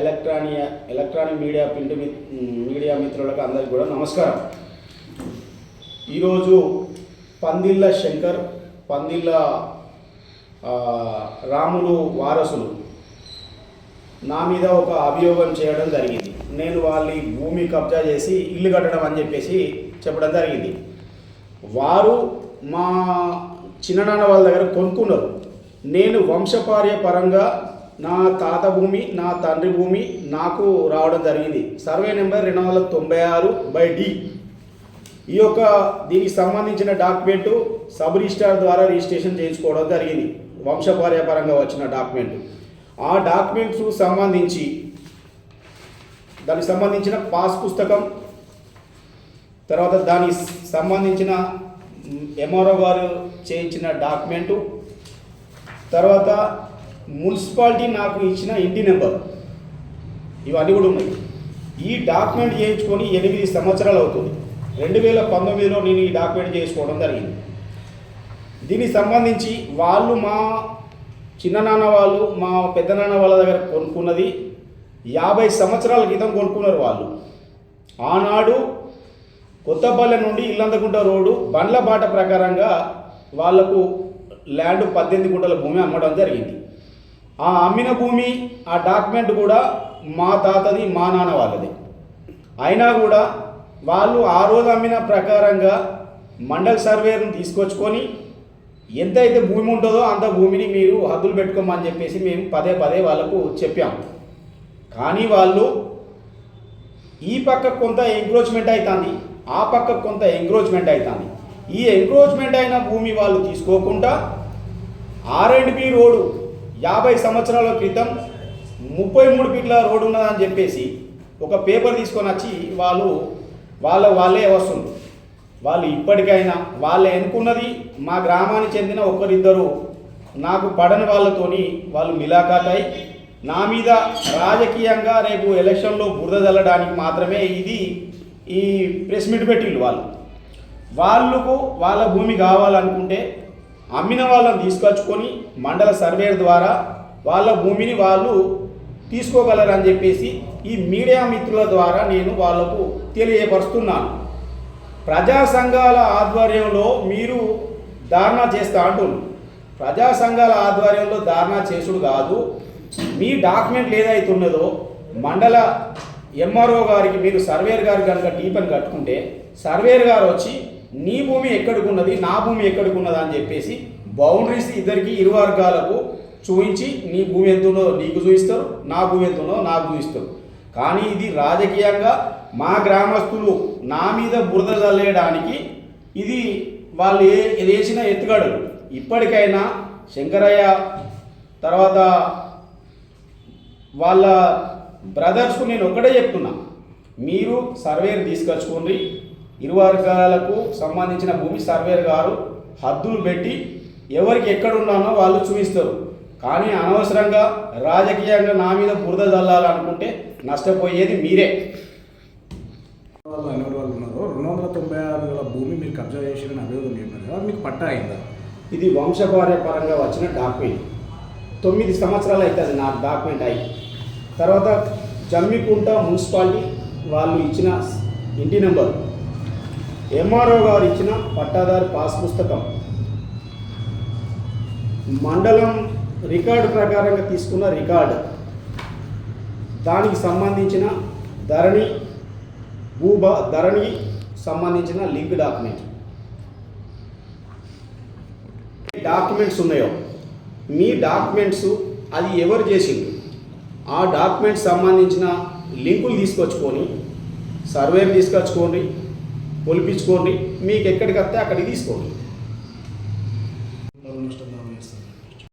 Electronic media print media మిత్రులకు అందరికీ కూడా నమస్కారం. ఈరోజు పందిళ్ళ శంకర్ పందిళ్ళ రాములు వారసులు నా మీద ఒక అభియోగం చేయడం జరిగింది. నేను వాళ్ళ భూమి కబ్జా చేసి ఇల్లు కట్టడం అని చెప్పేసి చెప్పడం జరిగింది. వారు మా చిన్ననాన్న వాళ్ళ దగ్గర కొనుక్కున్నారు. నేను వంశపార్య పరంగా నా తాత భూమి నా తండ్రి భూమి నాకు రావడం జరిగింది. సర్వే నెంబర్ రెండు వందల తొంభై ఆరు బై డి. ఈ యొక్క దీనికి సంబంధించిన డాక్యుమెంట్ సబ్ రిజిస్టార్ ద్వారా రిజిస్ట్రేషన్ చేయించుకోవడం జరిగింది. వంశపార్యపరంగా వచ్చిన డాక్యుమెంట్. ఆ డాక్యుమెంట్స్ సంబంధించి దానికి సంబంధించిన పాస్ పుస్తకం తర్వాత దానికి సంబంధించిన ఎంఆర్ఓ గారు చేయించిన డాక్యుమెంటు తర్వాత మున్సిపాలిటీ నాకు ఇచ్చిన ఇంటి నెంబర్. ఇవన్నీ కూడా ఉన్నాయి. ఈ డాక్యుమెంట్ చేయించుకొని ఎనిమిది సంవత్సరాలు అవుతుంది. రెండు వేల పంతొమ్మిదిలో నేను ఈ డాక్యుమెంట్ చేసుకోవడం జరిగింది. దీనికి సంబంధించి వాళ్ళు మా చిన్ననాన్న వాళ్ళు మా పెద్దనాన్న వాళ్ళ దగ్గర కొనుక్కున్నది యాభై సంవత్సరాల క్రితం కొనుక్కున్నారు వాళ్ళు. ఆనాడు కొత్తపల్లె నుండి ఇల్లందకుంట రోడ్డు బండ్ల బాట ప్రకారంగా వాళ్ళకు ల్యాండ్ పద్దెనిమిది గుంటల భూమి అమ్మడం జరిగింది. ఆ అమ్మిన భూమి ఆ డాక్యుమెంట్ కూడా మా తాతది మా నాన్న వాళ్ళది. అయినా కూడా వాళ్ళు ఆ రోజు అమ్మిన ప్రకారంగా మండల్ సర్వేను తీసుకొచ్చుకొని ఎంతైతే భూమి ఉంటుందో అంత భూమిని మీరు హద్దులు పెట్టుకోమని చెప్పేసి మేము పదే పదే వాళ్ళకు చెప్పాము కానీ వాళ్ళు ఈ పక్క కొంత ఎంక్రోచ్మెంట్ అవుతుంది ఆ పక్క కొంత ఎంక్రోచ్మెంట్ అవుతుంది ఈ ఎంక్రోచ్మెంట్ అయిన భూమి వాళ్ళు తీసుకోకుండా ఆర్ అండ్ బి రోడ్డు యాభై సంవత్సరాల క్రితం ముప్పై మూడు ఫీట్ల రోడ్డు ఉన్నదని చెప్పేసి ఒక పేపర్ తీసుకొని వచ్చి వాళ్ళు వాళ్ళ వాళ్ళే వస్తుంది వాళ్ళు ఇప్పటికైనా వాళ్ళు ఎన్నుకున్నది మా గ్రామానికి చెందిన ఒకరిద్దరు నాకు పడని వాళ్ళతోని వాళ్ళు మిలాఖాత్ నా మీద రాజకీయంగా రేపు ఎలక్షన్లో బురద చల్లడానికి మాత్రమే ఇది ఈ ప్రెస్ మీట్ పెట్టిళ్ళు వాళ్ళు. వాళ్ళకు వాళ్ళ భూమి కావాలనుకుంటే అమ్మిన వాళ్ళని తీసుకొచ్చుకొని మండల సర్వేర్ ద్వారా వాళ్ళ భూమిని వాళ్ళు తీసుకోగలరని చెప్పేసి ఈ మీడియా మిత్రుల ద్వారా నేను వాళ్ళకు తెలియపరుస్తున్నాను. ప్రజా సంఘాల ఆధ్వర్యంలో మీరు ధారణా చేస్తా అంటున్నారు. ప్రజా సంఘాల ఆధ్వర్యంలో ధారణా చేసుడు కాదు. మీ డాక్యుమెంట్లు ఏదైతే ఉన్నదో మండల ఎంఆర్ఓ గారికి మీరు సర్వేర్ గారు కనుక టీపని కట్టుకుంటే సర్వేర్ గారు వచ్చి నీ భూమి ఎక్కడికి ఉన్నది నా భూమి ఎక్కడికి ఉన్నది అని చెప్పేసి బౌండరీస్ ఇద్దరికి ఇరు వర్గాలకు చూపించి నీ భూమి ఎంత నీకు చూపిస్తారు నా భూమి ఎంత నాకు చూపిస్తారు. కానీ ఇది రాజకీయంగా మా గ్రామస్తులు నా మీద బురద చల్లేయడానికి ఇది వాళ్ళు ఏ వేసిన ఎత్తుగడలు. ఇప్పటికైనా శంకరయ్య తర్వాత వాళ్ళ బ్రదర్స్కు నేను ఒకటే చెప్తున్నా మీరు సర్వేని తీసుకొచ్చుకోండి ఇరు వర్గాలకు సంబంధించిన భూమి సర్వేర్ గారు హద్దులు పెట్టి ఎవరికి ఎక్కడున్నానో వాళ్ళు చూపిస్తారు. కానీ అనవసరంగా రాజకీయంగా నా మీద బురద చల్లాలనుకుంటే నష్టపోయేది మీరే. వాళ్ళు ఉన్నారు. రెండు వందల తొంభై ఆరు భూమి మీరు కబ్జా చేసిన అభియోగం చెప్పారు కదా మీకు పట్టా అయిందా? ఇది వంశపార్య పరంగా వచ్చిన డాక్యుమెంట్. తొమ్మిది సంవత్సరాలు అవుతుంది నా డాక్యుమెంట్ అయ్యి తర్వాత జమ్మికుంట మున్సిపాలిటీ వాళ్ళు ఇచ్చిన ఇంటి నెంబర్. ఎంఆర్ఓ గారు ఇచ్చిన పట్టాదారు పాస్ పుస్తకం. మండలం రికార్డు ప్రకారంగా తీసుకున్న రికార్డు. దానికి సంబంధించిన ధరణి భూభా ధరణి సంబంధించిన లింక్ డాక్యుమెంట్. డాక్యుమెంట్స్ ఉన్నాయో? మీ డాక్యుమెంట్స్ అది ఎవరు చేసిండు ఆ డాక్యుమెంట్స్ సంబంధించిన లింకులు తీసుకొచ్చుకొని సర్వేలు తీసుకొచ్చుకోండి. కొలిపించుకోండి మీకు ఎక్కడికి వస్తే అక్కడికి తీసుకోండి.